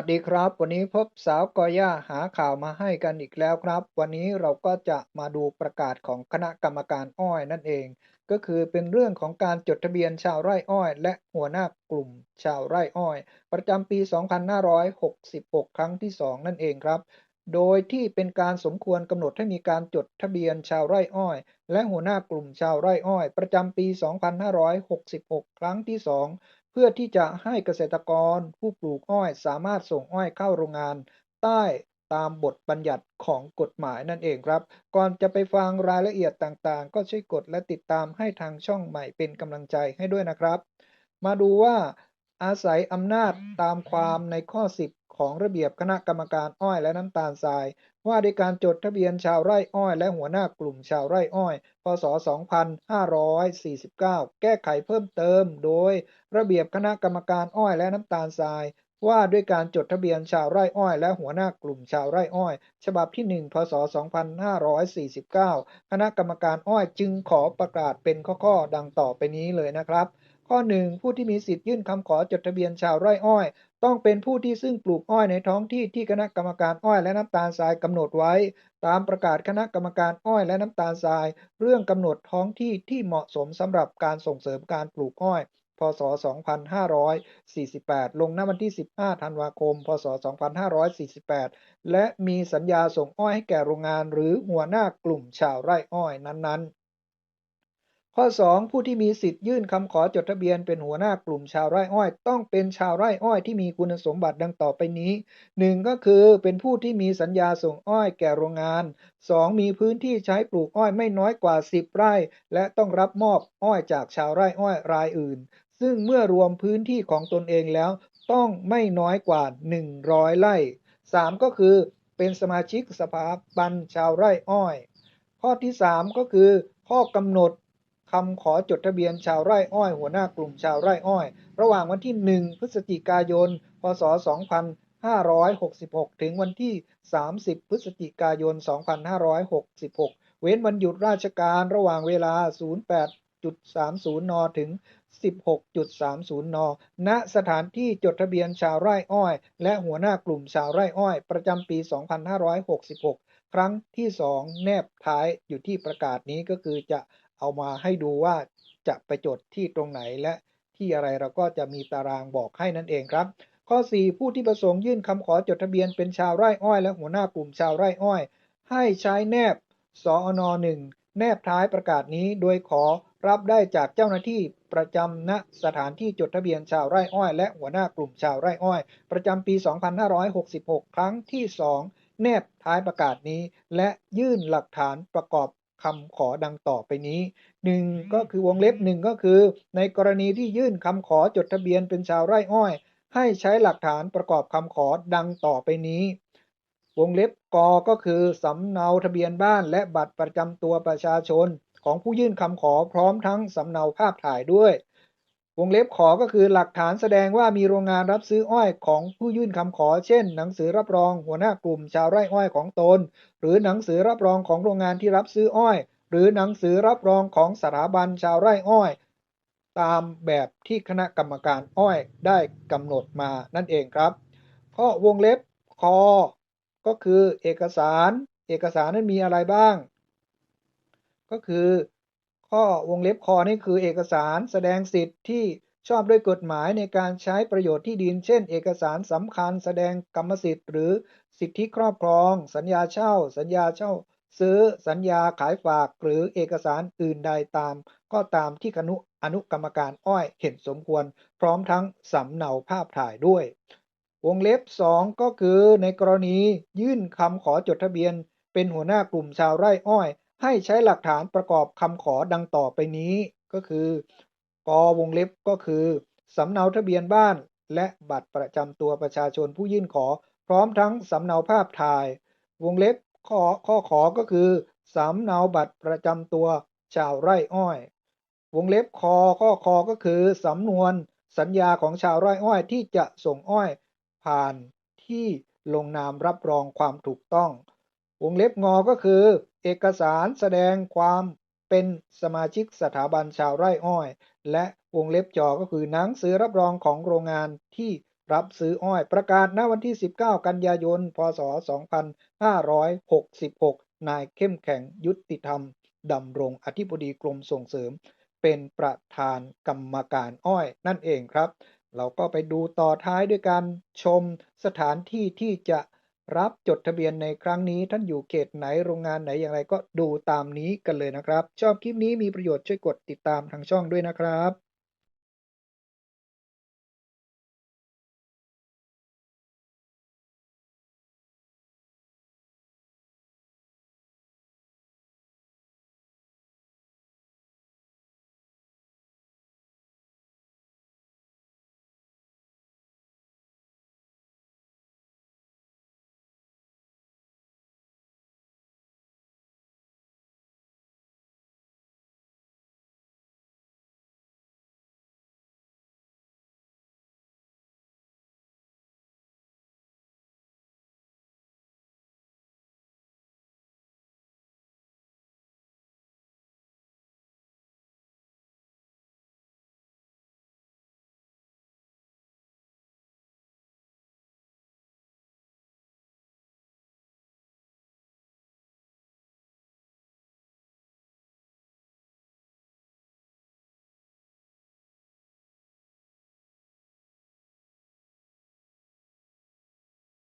วัสดีครับ วันนี้พบสาวกอย่าหาข่าวมาให้กันอีกแล้วครับ วันนี้เราก็จะมาดูประกาศของคณะกรรมการอ้อยนั่นเอง ก็คือเป็นเรื่องของการจดทะเบียนชาวไร่อ้อย และหัวหน้ากลุ่มชาวไร่อ้อย ประจำปี 2566 ครั้งที่ 2 นั่นเองครับ โดยที่เป็นการสมควรกำหนดให้มีการจดทะเบียนชาวไร่อ้อย และหัวหน้ากลุ่มชาวไร่อ้อย ประจำปี 2566 ครั้งที่ 2 พื่อที่จะให้เกษตรกรผู้ปลูกอ้อยสามารถส่งอ้อยเข้าโรงงาน ใต้ตามบทบัญญัติของกฎหมายนั่นเองครับ ก่อนจะไปฟังรายละเอียดต่างๆ ก็ช่วยกดและติดตามให้ทางช่องใหม่เป็นกำลังใจให้ด้วยนะครับ มาดูว่าอาศัยอำนาจตามความในข้อ 10 ของระเบียบคณะกรรมการอ้อยและน้ำตาลทราย ว่าด้วยการจดทะเบียนชาวไร่อ้อย และหัวหน้ากลุ่มชาวไร่อ้อย พศ 2549 แก้ไขเพิ่มเติม โดยระเบียบคณะกรรมการอ้อยและน้ำตาลทราย ว่าด้วยการจดทะเบียนชาวไร่อ้อย และหัวหน้ากลุ่มชาวไร่อ้อย ฉบับที่ 1 พศ 2549 คณะกรรมการอ้อยจึงขอประกาศเป็นข้อๆ ดังต่อไปนี้เลยนะครับข้อ 1 ผู้ที่มีสิทธิ์ยื่นคำขอจดทะเบียนชาวไร่อ้อย ต้องเป็นผู้ที่ซึ่งปลูกอ้อยในท้องที่ที่คณะกรรมการอ้อยและน้ำตาลทรายกำหนดไว้ ตามประกาศคณะกรรมการอ้อยและน้ำตาลทราย เรื่องกำหนดท้องที่ที่เหมาะสมสำหรับการส่งเสริมการปลูกอ้อย พศ 2548 ลงณวันที่ 15 ธันวาคม พศ 2548 และมีสัญญาส่งอ้อยให้แก่โรงงาน หรือหัวหน้ากลุ่มชาวไร่อ้อยนั้นๆ ข้อ 2 ผู้ที่มีสิทธิ์ยื่นคำขอจดทะเบียนเป็นหัวหน้ากลุ่มชาวไร่อ้อย ต้องเป็นชาวไร่อ้อยที่มีคุณสมบัติดังต่อไปนี้ 1 ก็คือเป็นผู้ที่มีสัญญาส่งอ้อยแก่โรงงาน 2 มีพื้นที่ใช้ปลูกอ้อยไม่น้อยกว่า 10 ไร่ และต้องรับมอบอ้อยจากชาวไร่อ้อยรายอื่น ซึ่งเมื่อรวมพื้นที่ของตนเองแล้ว ต้องไม่น้อยกว่า 100 ไร่ 3 ก็คือเป็นสมาชิกสภาบันชาวไร่อ้อย ข้อที่ 3 ก็คือข้อกำหนด คำขอจดทะเบียนชาวไร่อ้อยหัวหน้ากลุ่มชาวไร่อ้อย ระหว่างวันที่ 1 พฤศจิกายน พศ 2566 ถึงวันที่ 30 พฤศจิกายน 2566 เว้นวันหยุดราชการระหว่างเวลา 08.30 น ถึง 16.30 น ณ สถานที่จดทะเบียนชาวไร่อ้อย และหัวหน้ากลุ่มชาวไร่อ้อย ประจำปี 2566 ครั้งที่ 2 แนบท้ายอยู่ที่ประกาศนี้ก็คือจะ เอามาให้ดูว่าจะไปจดที่ตรงไหนและที่อะไรเราก็จะมีตารางบอกให้นั่นเองครับ ข้อ 4 ผู้ที่ประสงค์ยื่นคำขอจดทะเบียนเป็นชาวไร่อ้อย และหัวหน้ากลุ่มชาวไร่อ้อย ให้ใช้แนบสอน1แนบท้ายประกาศนี้โดยขอรับได้จากเจ้าหน้าที่ประจำณสถานที่จดทะเบียนชาวไร่อ้อย และหัวหน้ากลุ่มชาวไร่อ้อย ประจำปี 2566 ครั้งที่ 2 แนบท้ายประกาศนี้ และยื่นหลักฐานประกอบ คำขอดังต่อไปนี้1ก็คือวงเล็บ1ก็คือ ในกรณีที่ยื่นคำขอจดทะเบียนเป็นชาวไร่อ้อย ให้ใช้หลักฐานประกอบคำขอดังต่อไปนี้ วงเล็บกก็คือสำเนาทะเบียนบ้านและบัตรประจำตัวประชาชน ของผู้ยื่นคำขอพร้อมทั้งสำเนาภาพถ่ายด้วย วงเล็บขอก็คือหลักฐานแสดงว่ามีโรงงานรับซื้ออ้อยของผู้ยื่นคำขอ เช่น หนังสือรับรองหัวหน้ากลุ่มชาวไร่อ้อยของตน หรือหนังสือรับรองของโรงงานที่รับซื้ออ้อย หรือหนังสือรับรองของสถาบันชาวไร่อ้อย ตามแบบที่คณะกรรมการอ้อยได้กำหนดมานั่นเองครับข้อวงเล็บคอก็คือเอกสาร เอกสารนั้นมีอะไรบ้าง ก็คือ ข้อวงเล็บคอนี่คือเอกสารแสดงสิทธิ์ที่ชอบด้วยกฎหมายในการใช้ประโยชน์ที่ดิน เช่น เอกสารสำคัญ แสดงกรรมสิทธิ์ หรือสิทธิครอบครอง สัญญาเช่า สัญญาเช่า ซื้อสัญญาขายฝาก หรือเอกสารอื่นใดตาม ก็ตามที่คณะอนุกรรมการอ้อยเห็นสมควร พร้อมทั้งสำเนาภาพถ่ายด้วย วงเล็บ 2 ก็คือในกรณียื่นคำขอจดทะเบียน เป็นหัวหน้ากลุ่มชาวไร่อ้อย ให้ใช้หลักฐานประกอบคำขอดังต่อไปนี้ ก็คือกวงเล็บก็คือสำเนาทะเบียนบ้าน และบัตรประจำตัวประชาชนผู้ยื่นขอ พร้อมทั้งสำเนาภาพถ่าย วงเล็บข้อข้อขอก็คือสำเนาบัตรประจำตัวชาวไร่อ้อย วงเล็บคอข้อคอก็คือสำนวนสัญญาของชาวไร่อ้อยที่จะส่งอ้อย ผ่านที่ลงนามรับรองความถูกต้อง วงเล็บงอก็คือ เอกสารแสดงความเป็นสมาชิกสถาบันชาวไร่อ้อย และวงเล็บจอก็คือหนังสือรับรองของโรงงานที่รับซื้ออ้อย ประกาศณวันที่ 19 กันยายน พศ 2566 นายเข้มแข็งยุติธรรมดำรงอธิบดีกรมส่งเสริม เป็นประธานกรรมการอ้อยนั่นเองครับ เราก็ไปดูต่อท้ายด้วยการชมสถานที่ที่จะ รับจดทะเบียนในครั้งนี้ท่านอยู่เขตไหนโรงงานไหนอย่างไรก็ดูตามนี้กันเลยนะครับ ชอบคลิปนี้มีประโยชน์ช่วยกดติดตามทางช่องด้วยนะครับ